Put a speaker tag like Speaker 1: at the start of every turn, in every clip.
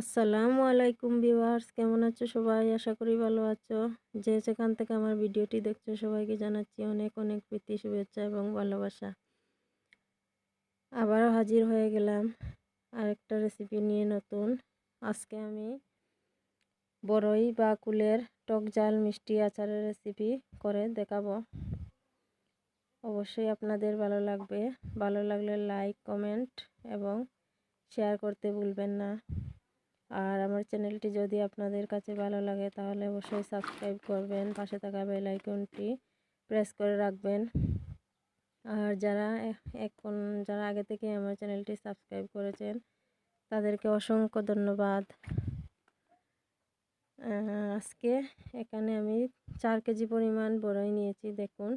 Speaker 1: আসসালামু আলাইকুম ভিউয়ার্স, কেমন আছো সবাই? আশা করি ভালো আছো। যে সেখান থেকে আমার ভিডিওটি দেখছ, সবাইকে জানাচ্ছি অনেক অনেক প্রীতি, শুভেচ্ছা এবং ভালোবাসা। আবারও হাজির হয়ে গেলাম আরেকটা রেসিপি নিয়ে নতুন। আজকে আমি বড়ই বা কুলের টক জাল মিষ্টি আচারের রেসিপি করে দেখাবো। অবশ্যই আপনাদের ভালো লাগবে। ভালো লাগলে লাইক কমেন্ট এবং শেয়ার করতে ভুলবেন না। আর আমার চ্যানেলটি যদি আপনাদের কাছে ভালো লাগে তাহলে অবশ্যই সাবস্ক্রাইব করবেন, পাশে থাকা বেল আইকনটি প্রেস করে রাখবেন। আর যারা এখন, যারা আগে থেকে আমার চ্যানেলটি সাবস্ক্রাইব করেছেন, তাদেরকে অসংখ্য ধন্যবাদ। আজকে এখানে আমি চার কেজি পরিমাণ বড়ই নিয়েছি, দেখুন।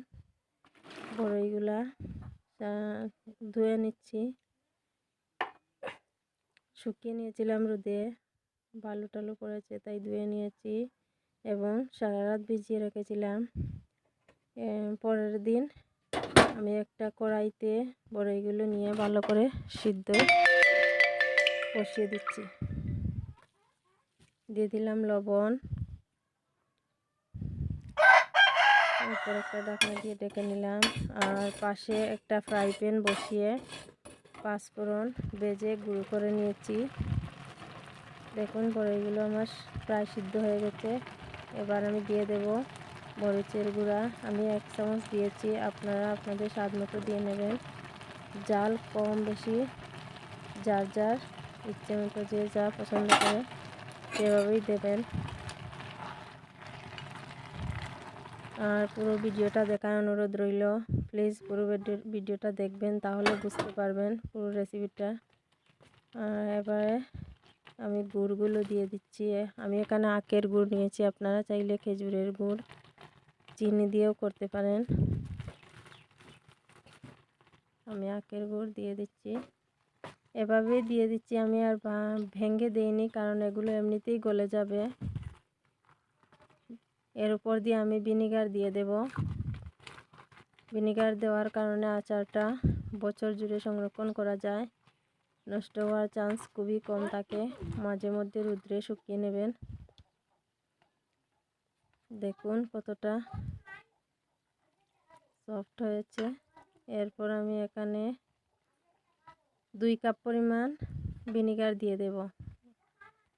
Speaker 1: বড়ইগুলা ধুয়ে নিচ্ছি। শুকিয়ে নিয়েছিলাম রোদে। বালু টালু পড়েছে তাই ধুয়ে নিয়েছি এবং সারা রাত ভিজিয়ে রেখেছিলাম। পরের দিন আমি একটা কড়াইতে বড়াইগুলো নিয়ে ভালো করে সিদ্ধ কষিয়ে দিচ্ছি। দিয়ে দিলাম লবণ। এরপর একটা ঢাকনা দিয়ে ডেকে নিলাম। আর পাশে একটা ফ্রাই প্যান বসিয়ে পাঁচফোড়ন বেজে গুঁড়ো করে নিয়েছি। দেখুন বড়িগুলো আমার প্রায় সিদ্ধ হয়ে গেছে। এবার আমি দিয়ে দেব মরিচের গুঁড়া। আমি এক চামচ দিয়েছি, আপনারা আপনাদের স্বাদ মতো দিয়ে নেবেন। জাল কম বেশি, যার যার ইচ্ছে মতো যে যা পছন্দ করে সেভাবেই দেবেন। আর পুরো ভিডিওটা দেখার অনুরোধ রইল। প্লিজ পুরো ভিডিওটা দেখবেন, তাহলে বুঝতে পারবেন পুরো রেসিপিটা আর এবারে আমি গুড়গুলো দিয়ে দিচ্ছি। আমি এখানে আখের গুড় নিয়েছি। আপনারা চাইলে খেজুরের গুড়, চিনি দিয়েও করতে পারেন। আমি আখের গুড় দিয়ে দিচ্ছি। এভাবেই দিয়ে দিচ্ছি। আমি আর ভেঙে দিইনি কারণ এগুলো এমনিতেই গলে যাবে। এর উপর দিয়ে আমি ভিনিগার দিয়ে দেব। ভিনিগার দেওয়ার কারণে আচারটা বছর জুড়ে সংরক্ষণ করা যায়। নষ্ট হওয়ার চান্স খুবই কম থাকে মাঝে মধ্যে রুদ্রে শুকিয়ে নেবেন। দেখুন কতটা সফট হয়েছে। এরপর আমি এখানে দুই কাপ পরিমাণ ভিনিগার দিয়ে দেব।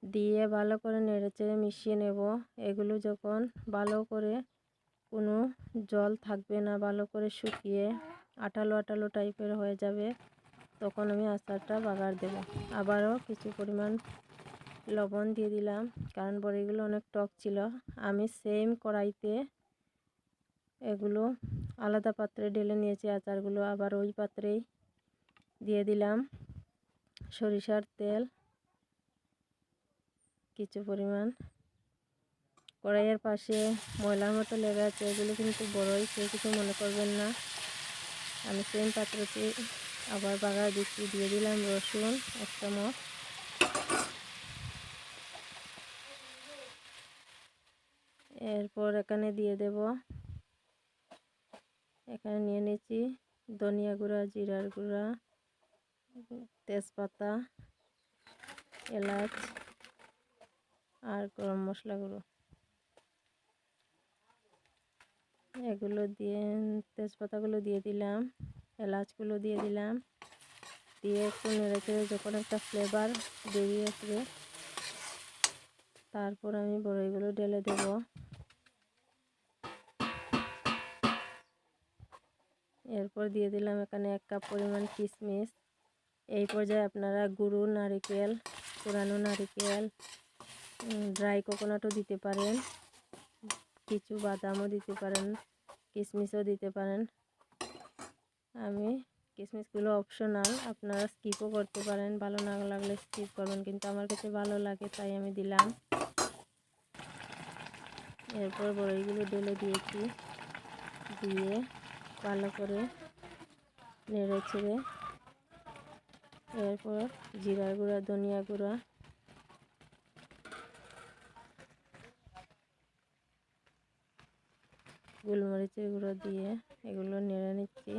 Speaker 1: দিয়ে ভালো করে নেড়েচেড়ে মিশিয়ে নেব। এগুলো যখন ভালো করে কোনো জল থাকবে না, ভালো করে শুকিয়ে আঠালো আঠালো টাইপের হয়ে যাবে। তখন আমি আচারটা বাগার দেব। আবারও কিছু পরিমাণ লবণ দিয়ে দিলাম, কারণ বড়িগুলো অনেক টক ছিল। আমি সেম কড়াইতে এগুলো আলাদা পাত্রে ঢেলে নিয়েছি, আচারগুলো আবার ওই পাত্রেই দিয়ে দিলাম। সরিষার তেল, কিছু পরিমাণ। কড়াইয়ের পাশে ময়লার মতো লেগে আছে, এগুলো কিন্তু বড়ই, কেউ কিছু মনে করবেন না। আমি সেম পাত্রতে আবার বাগার দিচ্ছি দিয়ে দিলাম রসুন, এক চামচ। এরপর এখানে দিয়ে দেব, এখানে নিয়ে নিয়েছি ধনিয়া গুঁড়া, জিরার গুঁড়া, তেজপাতা, এলাচ আর গরম মশলা গুঁড়ো। এগুলো দিয়ে, তেজপাতাগুলো দিয়ে দিলাম। এলাচগুলো দিয়ে দিলাম। দিয়ে একটু নেড়ে চেড়ে যখন একটা ফ্লেভার বেরিয়ে আসবে, তারপর আমি বড়ইগুলো ঢেলে দেব। এরপর দিয়ে দিলাম এখানে এক কাপ পরিমাণ কিশমিশ এই পর্যায়ে আপনারা গুঁড়ো নারিকেল, পুরানো নারিকেল ড্রাই কোকোনাটও দিতে পারেন। কিছু বাদামও দিতে পারেন কিশমিশও দিতে পারেন। আমি কিশমিশগুলো অপশনাল আপনারা স্কিপও করতে পারেন। ভালো না লাগলে স্কিপ করবেন, কিন্তু আমার কাছে ভালো লাগে, তাই আমি দিলাম। এরপর বড়িগুলো ঢেলে দিয়েছি, দিয়ে ভালো করে নেড়ে ছেড়ে এরপর জিরার গুঁড়া, ধনিয়া গুঁড়া, গোলমরিচের গুঁড়ো দিয়ে এগুলো নেড়ে নিচ্ছি।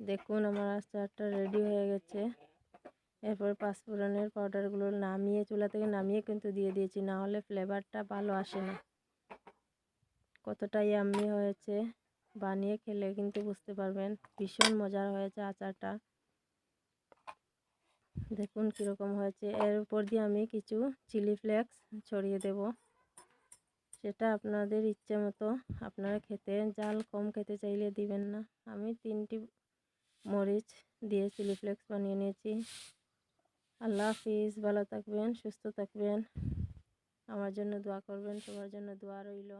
Speaker 1: দেখুন, আমার আস্তে আচারটা রেডি হয়ে গেছে। এরপর পাঁচফোড়নের পাউডারগুলো নামিয়ে, চুলা থেকে নামিয়ে কিন্তু দিয়ে দিয়েছি। না হলে ফ্লেভারটা ভালো আসে না। কতটা ইয়াম্মি হয়েছে। বানিয়ে খেলে কিন্তু বুঝতে পারবেন, ভীষণ মজার হয়েছে আচারটা। দেখুন কীরকম হয়েছে। এর উপর দিয়ে আমি কিছু চিলি ফ্লেক্স ছড়িয়ে দেব। সেটা আপনাদের ইচ্ছে মতো। আপনারা খেতে, জাল কম খেতে চাইলে দিবেন না। আমি তিনটি মরিচ দিয়ে চিলি ফ্লেক্স বানিয়ে নিয়েছি। আল্লাহ হাফিজ, ভালো থাকবেন, সুস্থ থাকবেন। আমার জন্য দোয়া করবেন তোমার জন্য দোয়া রইল।